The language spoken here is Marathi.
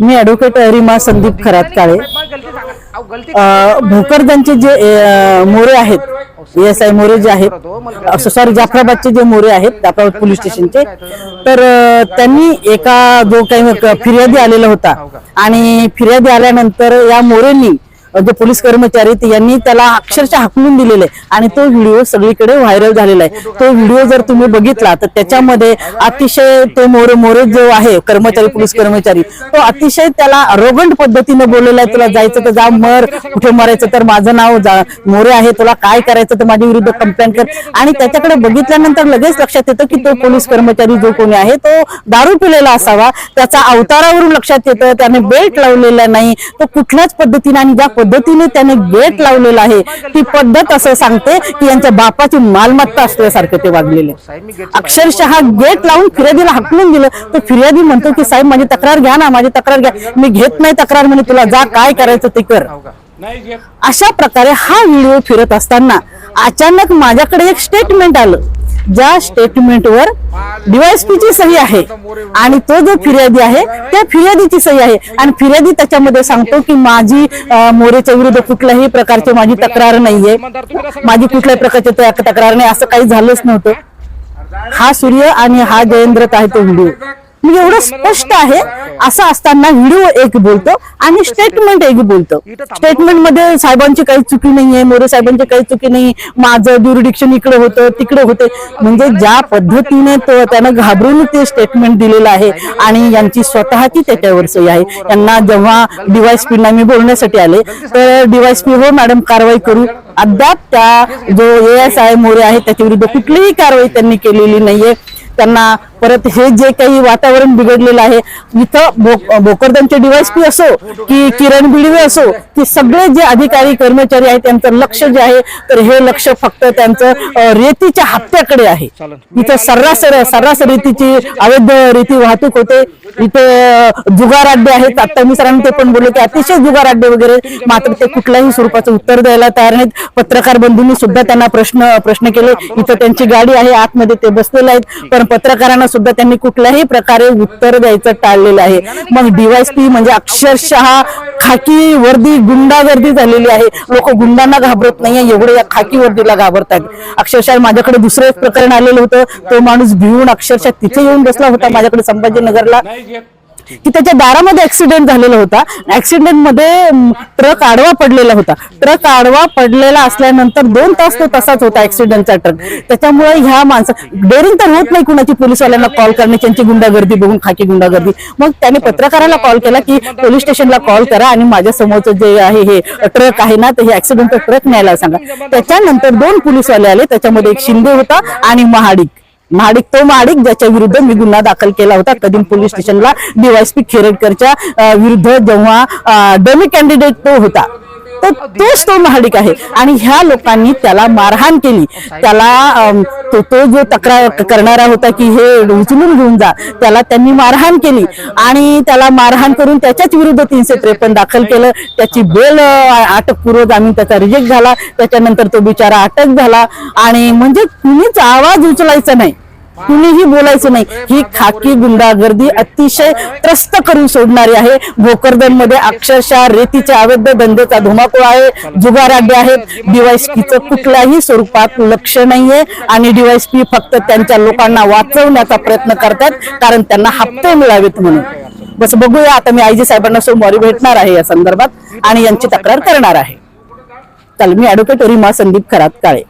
मी ॲडव्होकेट रिमा संदीप खरात काळे. भोकरदनचे जे मोरे आहेत एस आय मोरे जे आहेत सॉरी जाफराबादचे जे मोरे आहेत जाफराबाद पोलीस स्टेशनचे तर त्यांनी एका जो काही फिर्यादी आलेला होता. आणि फिर्यादी आल्यानंतर या मोरेंनी जे पोलीस कर्मचारी यांनी त्याला अक्षरशः हाकलून दिलेले आहे. आणि तो व्हिडिओ सगळीकडे व्हायरल झालेला आहे. तो व्हिडिओ जर तुम्ही बघितला तर त्याच्यामध्ये अतिशय तो मोरे मोरे जो आहे कर्मचारी पोलीस कर्मचारी तो अतिशय त्याला रोगंड पद्धतीने बोललेला आहे. तुला जायचं तर जा मर. कुठे मरायचं तर माझं नाव जा- मोरे आहे तुला काय करायचं तर माझ्या विरुद्ध कंप्लेंट कर. आणि त्याच्याकडे बघितल्यानंतर लगेच लक्षात येतं की तो पोलीस कर्मचारी जो कोणी आहे तो दारू पिलेला असावा. त्याचा अवतारावरून लक्षात येतं. त्याने बेल्ट लावलेला नाही. तो कुठल्याच पद्धतीने आणि ज्या पद्धतीने त्याने गेट लावलेला आहे. ती पद्धत असं सांगते की यांच्या बापाची मालमत्ता असल्यासारखं ते वागलेले. अक्षरशः गेट लावून फिर्यादीला हकलून दिलं. तर फिर्यादी म्हणतो की साहेब माझी तक्रार घ्या ना माझी तक्रार घ्या. मी घेत नाही तक्रार म्हणे तुला जा काय करायचं ते कर. अशा प्रकारे हा व्हिडिओ फिरत असताना अचानक माझ्याकडे एक स्टेटमेंट आलं. ज्या स्टेटमेंटवर ची सही आहे आणि तो जो फिर्यादी आहे त्या फिर्यादीची सही आहे. आणि फिर्यादी त्याच्यामध्ये सांगतो की माझी मोरेच्या विरुद्ध कुठल्याही प्रकारची माझी तक्रार नाहीये. माझी कुठल्याही प्रकारची तक्रार नाही. असं काही झालंच नव्हतं. हा सूर्य आणि हा जयेंद्र आहे तो व्हिडिओ म्हणजे एवढं स्पष्ट आहे असं असताना व्हिडिओ एक बोलतो आणि स्टेटमेंट एक बोलतो. स्टेटमेंटमध्ये साहेबांची काही चुकी नाहीये मोरे साहेबांची काही चुकी नाही. माझं ज्युरिडिक्शन इकडे होतं तिकडे होते. म्हणजे ज्या पद्धतीने तो त्यानं घाबरून ते स्टेटमेंट दिलेलं आहे आणि यांची स्वतःची त्याच्यावर सही आहे. यांना जेव्हा डीवायसपीना मी बोलण्यासाठी आले तर डीवायसपी हो मॅडम कारवाई करू. अद्याप त्या जो ए एस आय मोरे आहे त्याच्या विरुद्ध कुठलीही कारवाई त्यांनी केलेली नाहीये. त्यांना परत हे जे काही वातावरण बिघडलेलं आहे इथं भोकरदनचे डीवायसपी असो की किरण बिडवे असो की सगळे जे अधिकारी कर्मचारी आहेत त्यांचं लक्ष जे आहे तर हे लक्ष फक्त त्यांचं रेतीच्या हप्त्याकडे आहे. इथं सर्रास सर्रास रेतीची अवैध रेती वाहतूक होते. इथे जुगाराड्डे जुगार अड्डे आहेत. आता मी सरांनी ते पण बोलले की अतिशय जुगार अड्डे वगैरे. मात्र ते कुठल्याही स्वरूपाचं उत्तर द्यायला तयार नाहीत. पत्रकार बंधूंनी सुद्धा त्यांना प्रश्न प्रश्न केले. इथं त्यांची गाडी आहे आतमध्ये ते बसलेले आहेत. पण पत्रकारांना सुद्धा त्यांनी कुठल्याही प्रकारे उत्तर द्यायचं टाळलेलं आहे. मग डीवायसपी म्हणजे अक्षरशः खाकी वर्दी गुंडागर्दी झालेली आहे. लोक गुंडांना घाबरत नाहीये एवढे या खाकी वर्दीला घाबरतात अक्षरशः माझ्याकडे दुसरं एक प्रकरण आलेलं होतं. तो माणूस भिवून अक्षरशः तिथे येऊन बसला होता माझ्याकडे संभाजीनगरला. की त्याच्या दारामध्ये ऍक्सिडेंट झालेला होता. ऍक्सिडेंटमध्ये ट्रक आडवा पडलेला होता. ट्रक आडवा पडलेला असल्यानंतर दोन तास तो तसाच होता ऍक्सिडेंटचा ट्रक त्याच्यामुळे ह्या माणसं डेअरिंग तर होत नाही कुणाची पोलिसवाल्यांना कॉल करणे त्यांची गुंडागर्दी बघून खाकी गुंडागर्दी. मग त्याने पत्रकाराला कॉल केला की पोलीस स्टेशनला कॉल करा आणि माझ्या समोरचं जे आहे हे ट्रक आहे ना तर हे ऍक्सिडेंटचा ट्रक न्यायला सांगा. त्याच्यानंतर दोन पोलीसवाले आले त्याच्यामध्ये एक शिंदे होता आणि महाडिक. महाडिक तो महाडिक ज्याच्या विरुद्ध मी गुन्हा दाखल केला होता. कदीम पोलीस स्टेशनला डीवायसपी खेरडकरच्या विरुद्ध जेव्हा डमी कॅन्डिडेट तो होता. तर तोच तो महाडिक आहे. आणि ह्या लोकांनी त्याला मारहाण केली. त्याला तो तो जो तक्रार करणारा होता की हे उचलून घेऊन जा त्याला त्यांनी मारहाण केली. आणि त्याला मारहाण करून त्याच्याच विरुद्ध तीनशे त्रेपन्न दाखल केलं. त्याची बेल अटकपूर्व जामीन त्याचा रिजेक्ट झाला. त्याच्यानंतर तो बिचारा अटक झाला. आणि म्हणजे कुणीच आवाज उचलायचा नाही. कुणीही बोलायचं नाही. ही खाकी गुंडागर्दी अतिशय त्रस्त करून सोडणारी आहे. भोकरदनमध्ये अक्षरशः रेतीच्या अवैध धंद्याचा धुमाकूळ आहे. जुगार आहेत डीवायसपीचं कुठल्याही स्वरूपात लक्ष नाहीये. आणि डीवायसपी फक्त त्यांच्या लोकांना वाचवण्याचा प्रयत्न करतात. कारण त्यांना हप्ते मिळावेत म्हणून. बस बघूया. आता मी आयजी साहेबांना सोमवारी भेटणार आहे या संदर्भात. आणि यांची तक्रार करणार आहे. चल मी ऍडव्होकेट रिमा संदीप खरात काळे.